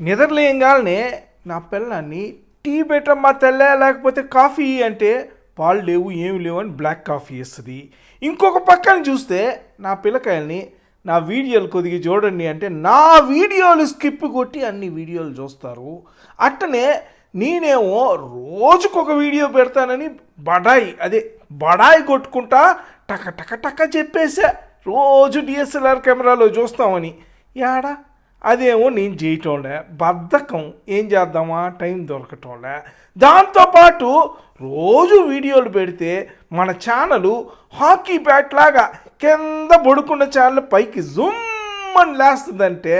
నిద్రలేయంగానే నా పిల్లాన్ని టీ పెట్టమ్మా తెల్లే లేకపోతే కాఫీ అంటే పాలు లేవు ఏమి లేవు అని బ్లాక్ కాఫీ ఇస్తుంది ఇంకొక పక్కన చూస్తే నా పిల్లకాయల్ని నా వీడియోలు కొద్దిగా చూడండి అంటే నా వీడియోలు స్కిప్ కొట్టి అన్ని వీడియోలు చూస్తారు. అట్టనే నేనేమో రోజుకొక వీడియో పెడతానని బడాయి అదే బడాయి కొట్టుకుంటా టక టక టక చెప్పేసా. రోజు డిఎస్ఎల్ఆర్ కెమెరాలో చూస్తామని. యాడా? అదేమో నేను చేయటంలే. బద్ధకం. ఏం చేద్దామా? టైం దొరకటంలే. దాంతోపాటు రోజు వీడియోలు పెడితే మన ఛానలు హాకీ బ్యాట్ లాగా కింద పడుకున్న ఛానల్ పైకి జుమ్ అని లేస్తుందంటే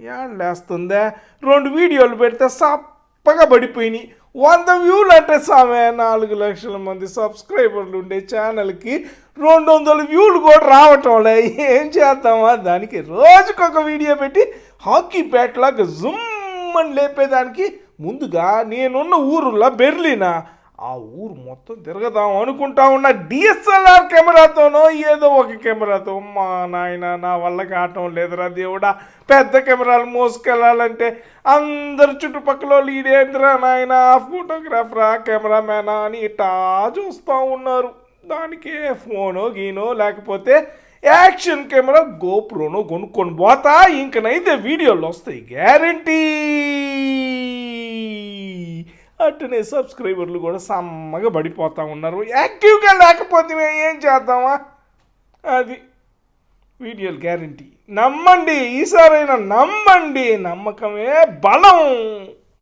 ఏం లేస్తుందే? రెండు వీడియోలు పెడితే సప్పగా పడిపోయినాయి. వంద వ్యూలు అంటే సామె నాలుగు లక్షల మంది సబ్స్క్రైబర్లు ఉండే ఛానల్కి రెండు వందల వ్యూలు కూడా రావటంలే ఏం చేద్దామా? దానికి రోజుకొక వీడియో పెట్టి హాకీ బ్యాట్ లాగా జుమ్ అని లేపేదానికి ముందుగా నేనున్న ఊరులో బెర్లినా ఆ ఊరు మొత్తం తిరగదాం అనుకుంటా ఉన్న డిఎస్ఎల్ఆర్ కెమెరాతోనో ఏదో ఒక కెమెరాతో మా నాయన నా వల్ల కావటం లేదురా దేవుడా పెద్ద కెమెరాలు మోసుకెళ్ళాలంటే అందరు చుట్టుపక్కల వాళ్ళు నాయన ఫోటోగ్రాఫరా కెమెరామ్యానా అని ఇట్టా చూస్తూ ఉన్నారు. దానికే ఫోనో గీనో లేకపోతే యాక్షన్ కెమెరా గోప్రోనో కొనుక్కొని పోతా. ఇంకనైతే వీడియోలు వస్తాయి గ్యారంటీ. అట్టనే సబ్స్క్రైబర్లు కూడా సమ్మగా పడిపోతూ ఉన్నారు. యాక్టివ్గా లేకపోతే మేము ఏం చేద్దామా? అది వీడియోలు గ్యారంటీ నమ్మండి ఈసారైనా నమ్మండి నమ్మకమే బలం.